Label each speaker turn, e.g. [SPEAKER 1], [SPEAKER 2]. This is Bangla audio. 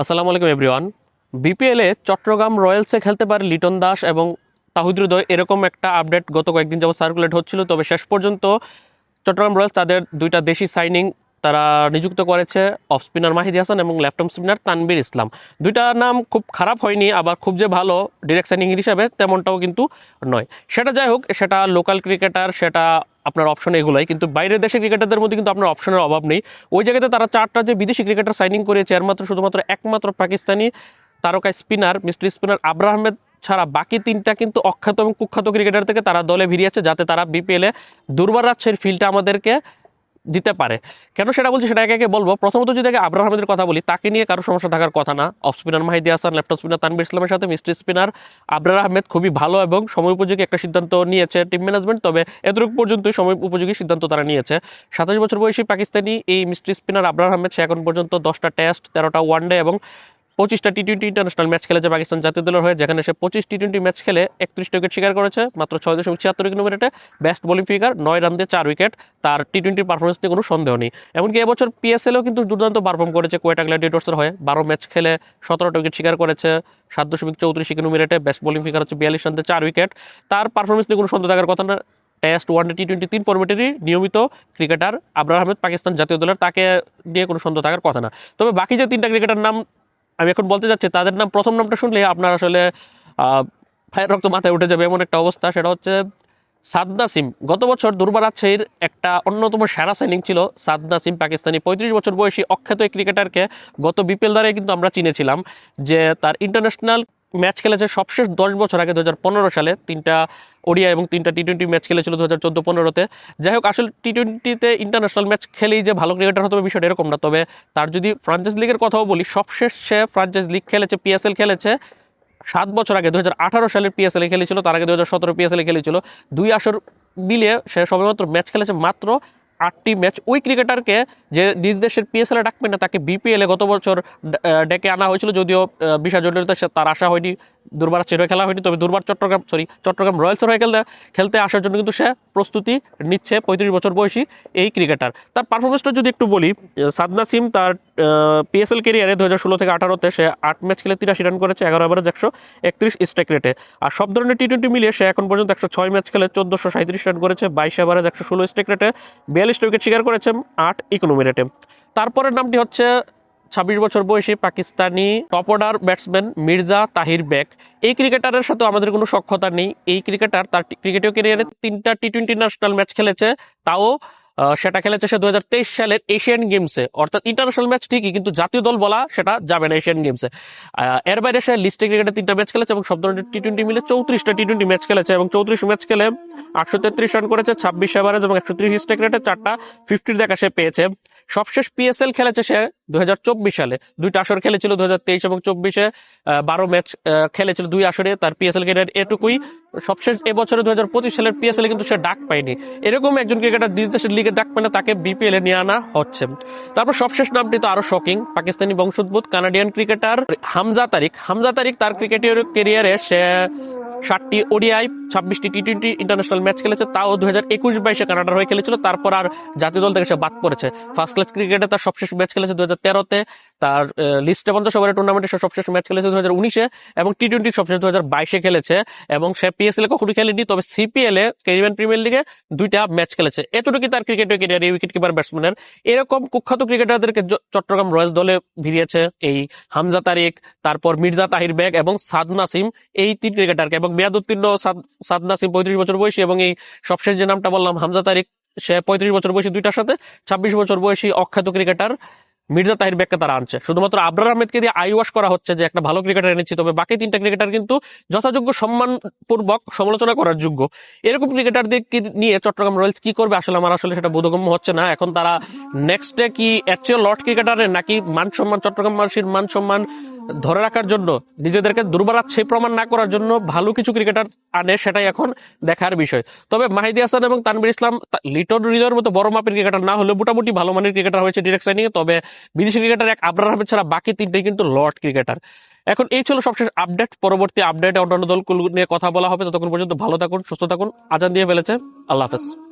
[SPEAKER 1] আসসালামু আলাইকুম এভরিওয়ান বিপিএলে চট্টগ্রাম রয়্যালসে খেলতে পারে লিটন দাস এবং তাহিদ হৃদয়। এরকম একটা আপডেট গত কয়েকদিন যাবত সার্কুলেট হচ্ছিল, তবে শেষ পর্যন্ত চট্টগ্রাম রয়্যালস তাদের দুইটা দেশি সাইনিং তারা নিযুক্ত করেছে অফ স্পিনার মাহিদি হাসান এবং left arm spinner Tanvir Islam. দুইটা নাম খুব খারাপ হয়নি, আবার খুব যে ভালো ডিরেক্ট সাইনিং হিসেবে তেমনটাও কিন্তু নয়। সেটা যাই হোক, সেটা লোকাল ক্রিকেটার সেটা আপনার অপশন এগুলোই। কিন্তু বাইরের দেশের ক্রিকেটারদের মধ্যে কিন্তু আপনার অপশনের অভাব নেই। ওই জায়গাতে তারা চারটা যে বিদেশি ক্রিকেটার সাইনিং করেছে একমাত্র শুধুমাত্র একমাত্র পাকিস্তানি তারকা স্পিনার মিস্টার স্পিনার আব্রাহমেদ ছাড়া বাকি তিনটা কিন্তু অখ্যাত এবং কুখ্যাত ক্রিকেটার থেকে তারা দলে ভিড়িয়েছে যাতে তারা বিপিএলে দুর্বার রাজ্যের ফিল্ডটা আমাদেরকে দিতে পারে। কেন সেটা বলছি সেটা একে বলব। প্রথমত যদি আগে আবরার আহমেদের কথা বলি, তাকে নিয়ে কারও সমস্যা থাকার কথা না। Off spinner Mahidi Hasan, left spinner Tanvir ইসলামের সাথে মিস্ট্রি স্পিনার আবরার আহমেদ খুবই ভালো এবং সময় উপযোগী একটা সিদ্ধান্ত নিয়েছে টিম ম্যানেজমেন্ট। তবে এতটুকু পর্যন্তই সময় উপযোগী সিদ্ধান্ত তারা নিয়েছে। সাতাশ বছর বয়সী পাকিস্তানি এই মিস্ট্রি স্পিনার আবরার আহমেদ, সে এখন পর্যন্ত দশটা টেস্ট, তেরোটা ওয়ানডে এবং পঁচিশটা টি টোয়েন্টি ইন্টারন্যাশনাল ম্যাচ খেলেছে পাকিস্তান জাতীয় দলের হয়ে, যেখানে সে পঁচিশ টি টোয়েন্টি ম্যাচ খেলে একত্রিশটা উইকেট শিকার করেছে, মাত্র ছয় দশমিক ছিয়াত্তর কিলোমিটারে বেস্ট বোলিং ফিগার নয় রান দিয়ে চার উইকেট তার টি টোয়েন্টির পারফরমেন্স নিয়ে কোনো সন্দেহ নেই। এমনকি এবছর পিএসএলও কিন্তু দুর্দান্ত পারফর্ম করেছে কোয়েটা গ্ল্যাডিয়েটর্সের হয়ে। বারো ম্যাচ খেলে সতেরোটা উইকেট শিকার করেছে, সাত দশমিক চৌত্রিশ কিলোমিটারে বেস্ট বোলিং ফিগার হচ্ছে বিয়াল্লিশ রান দিয়ে চার উইকেট তার পারফরমেন্স নিয়ে কোনো সন্দেহ থাকার কথা না। টেস্ট ওয়ান টি টোয়েন্টি তিন ফর্মেটেরই নিয়মিত ক্রিকেটার আবরার আহমেদ পাকিস্তান জাতীয় দলের, তাকে নিয়ে কোনো সন্দেহ থাকার কথা না। তবে বাকি যে তিনটা ক্রিকেটার নাম আমি এখন বলতে যাচ্ছি তাদের নাম, প্রথম নামটা শুনলে আপনার আসলে ফায়ার রক্ত মাথায় উঠে যাবে এমন একটা অবস্থা। সেটা হচ্ছে সাদনা সিম। গত বছর দুর্বার রাজশাহীর একটা অন্যতম সেরা সাইনিং ছিল সাদনা সিম, পাকিস্তানি পঁয়ত্রিশ বছর বয়সী অখ্যাত এই ক্রিকেটারকে গত বিপিএল দ্বারাই কিন্তু আমরা চিনেছিলাম যে তার ইন্টারন্যাশনাল ম্যাচ খেলেছে সবশেষ দশ বছর আগে দু হাজার পনেরো সালে। তিনটা ওডিয়া এবং তিনটা টি টোয়েন্টি ম্যাচ খেলেছিল দু হাজার চোদ্দ পনেরোতে। যাই হোক, আসলে টি টোয়েন্টিতে ইন্টারন্যাশনাল ম্যাচ খেলেই যে ভালো ক্রিকেটার হতে হবে বিষয়টা এরকম না। তবে তার যদি ফ্রাঞ্চাইজ লিগের কথাও বলি, সবশেষ সে ফ্রাঞ্চাইজ লিগ খেলেছে পিএসএল খেলেছে, সাত বছর আগে দু হাজার আঠারো সালের পিএসএলে খেলেছিল, তার আগে দু হাজার সতেরো পিএসএলে খেলেছিল। দুই আসর মিলিয়ে সে সবেমাত্র ম্যাচ খেলেছে মাত্র আটটি ম্যাচ ওই ক্রিকেটারকে যে নিজ দেশের পিএসএলে ডাকবে না, তাকে বিপিএলে গত বছর ডেকে আনা হয়েছিল, যদিও বিষয় জটিলতা তার আশা হয়নি। দুর্বার চেরো খেলা হয়নি, তবে দুর্বার চট্টগ্রাম সরি চট্টগ্রাম রয়্যালসের হয়ে খেলতে খেলতে আসার জন্য কিন্তু সে প্রস্তুতি নিচ্ছে পঁয়ত্রিশ বছর বয়সী এই ক্রিকেটার। তার পারফরমেন্সটা যদি একটু বলি, সাদনা সিম তার পিএসএল কেরিয়ারে দু হাজার ষোলো থেকে আঠারোতে সে আট ম্যাচ খেলে তিরাশি রান করেছে, এগারো এভারেজ একশো একত্রিশ স্ট্রাইক রেটে আর সব ধরনের টি টোয়েন্টি মিলিয়ে সে এখন পর্যন্ত একশো ছয় ম্যাচ খেলে চোদ্দোশো সাঁত্রিশ রান করেছে, বাইশ এভারেজ একশো ষোলো স্ট্রাইক রেটে বিয়াল্লিশটা উইকেট শিকার করেছে, আট ইকোনমি রেটে তারপরের নামটি হচ্ছে ছাব্বিশ বছর বয়সী Pakistani top order batsman Mirza Tahir Baig এই ক্রিকেটারের সাথে আমাদের কোনো সক্ষতা নেই। এই ক্রিকেটার তার ক্রিকেটীয় ক্যারিয়ারে তিনটা টি টোয়েন্টি ন্যাশনাল ম্যাচ খেলেছে। তাও সেটা খেলেছে সে দু হাজার তেইশ সালের এশিয়ান গেমসে অর্থাৎ ইন্টারন্যাশনাল ম্যাচ ঠিকই, কিন্তু জাতীয় দল বলা সেটা যাবে না এশিয়ান গেমসে এর বাইরে সে লিস্টে ক্রিকেটে তিনটা ম্যাচ খেলেছে এবং সব ধরনের টি টোয়েন্টি মিলে চৌত্রিশটা টি টোয়েন্টি ম্যাচ খেলেছে এবং চৌত্রিশ ম্যাচ খেলে আটশো তেত্রিশ রান করেছে, ছাব্বিশ এভারেজ এবং একশো ত্রিশ স্ট্রাইক রেটে চারটা ফিফটির দেখা সে পেয়েছে। সবশেষ পিএসএল খেলেছে সে দুই হাজার চব্বিশ সালে। দুইটা আসর খেলেছিল দু এবং চব্বিশে বারো ম্যাচ খেলেছিল দুই আসরে। তার পিএসএল ক্যারিয়ার এটুকুই। সবশেষ এবছরে দু হাজার পঁচিশ সালের পিএসএল কিন্তু সে ডাক পায়নি। এরকম একজন ক্রিকেটার নিজ দেশের লিগে ডাক পায় না তাকে বিপিএল এ নিয়ে আনা হচ্ছে। তারপর সবশেষ নামটি তো আরও শকিং পাকিস্তানি বংশোদ্ভূত কানাডিয়ান ক্রিকেটার হামজা তারিক। হামজা তারিক তার ক্রিকেটের ক্যারিয়ারে সে ষাটটি ওডিআই, ছাব্বিশটি টি টোয়েন্টি ইন্টারন্যাশনাল ম্যাচ খেলেছে, তাও দু হাজার একুশ বাইশে কানাডার হয়ে খেলেছিল, তারপর আর জাতীয় দল থেকে সে বাদ পড়েছে। ফার্স্ট ক্লাস ক্রিকেটে তার সবশেষ ম্যাচ খেলেছে দু হাজার তেরোতে, তার লিস্টে পঞ্চাশ ওভারের টুর্নামেন্টে সে সবশেষ ম্যাচ খেলেছে দু হাজার উনিশে, এবং টি টোয়েন্টি সবশেষ দু হাজার বাইশে খেলেছে, এবং সে পিএসএল এ কখনো খেলেনি, তবে সিপিএল এ ক্যারিবিয়ান প্রিমিয়ার লিগে দুইটা ম্যাচ খেলেছে। এতটুকু তার ক্রিকেটের ক্যারিয়ার উইকেট কিপার ব্যাটসম্যানের এরকম কুখ্যাত ক্রিকেটারদেরকে চট্টগ্রাম রয়্যালস দলে ভিড়িয়েছে এই হামজা তারিক, তারপর মির্জা তাহির বেগ এবং সাদ নাসিম, এই তিন ক্রিকেটারকে এবং মেয়াদ উত্তীর্ণ সাদ- নাসিম পঁয়ত্রিশ বছর বয়সী এবং এই সবশেষ যে নামটা বললাম, হামজা তারিক সে পঁয়ত্রিশ বছর বয়সী দুইটার সাথে, ছাব্বিশ বছর বয়সী অখ্যাত ক্রিকেটার মির্জা তাহির বেগকে তারা আনছে। শুধুমাত্র আবরার আহমেদকে দিয়ে আইওয়াশ করা হচ্ছে যে একটা ভালো ক্রিকেটার এনেছি, তবে বাকি তিনটা ক্রিকেটার কিন্তু যথাযোগ্য সম্মানপূর্বক সমালোচনা করার যোগ্য। এরকম ক্রিকেটারদের নিয়ে চট্টগ্রাম রয়্যালস কি করবে? আসলে আমার আসলে সেটা বোধগম্য হচ্ছে না। এখন তারা নেক্সট ডে কি অ্যাকচুয়াল লর্ড ক্রিকেটারের নাকি মান সম্মান চট্টগ্রামবাসীর মান সম্মান ধরে রাখার জন্য, নিজেদেরকে দুর্বলাচ্ছে প্রমাণ না করার জন্য ভালো কিছু ক্রিকেটার আনে, সেটাই এখন দেখার বিষয়। তবে মাহিদি হাসান এবং তানবির ইসলাম লিটন হৃদয়ের মতো বড় মাপের ক্রিকেটার না হলেও মোটামুটি ভালো মানের ক্রিকেটার হয়েছে ডিরেক্ট সাইনিংয়ে তবে বিদেশি ক্রিকেটার এক আবরার আহমেদ ছাড়া বাকি তিনটাই কিন্তু লর্ড ক্রিকেটার এখন এই ছিল সবশেষ আপডেট পরবর্তী আপডেটে অন্যান্য দলগুলো নিয়ে কথা বলা হবে, ততক্ষণ পর্যন্ত ভালো থাকুন, সুস্থ থাকুন, আজান দিয়ে ফেলেছে, আল্লাহ হাফেজ।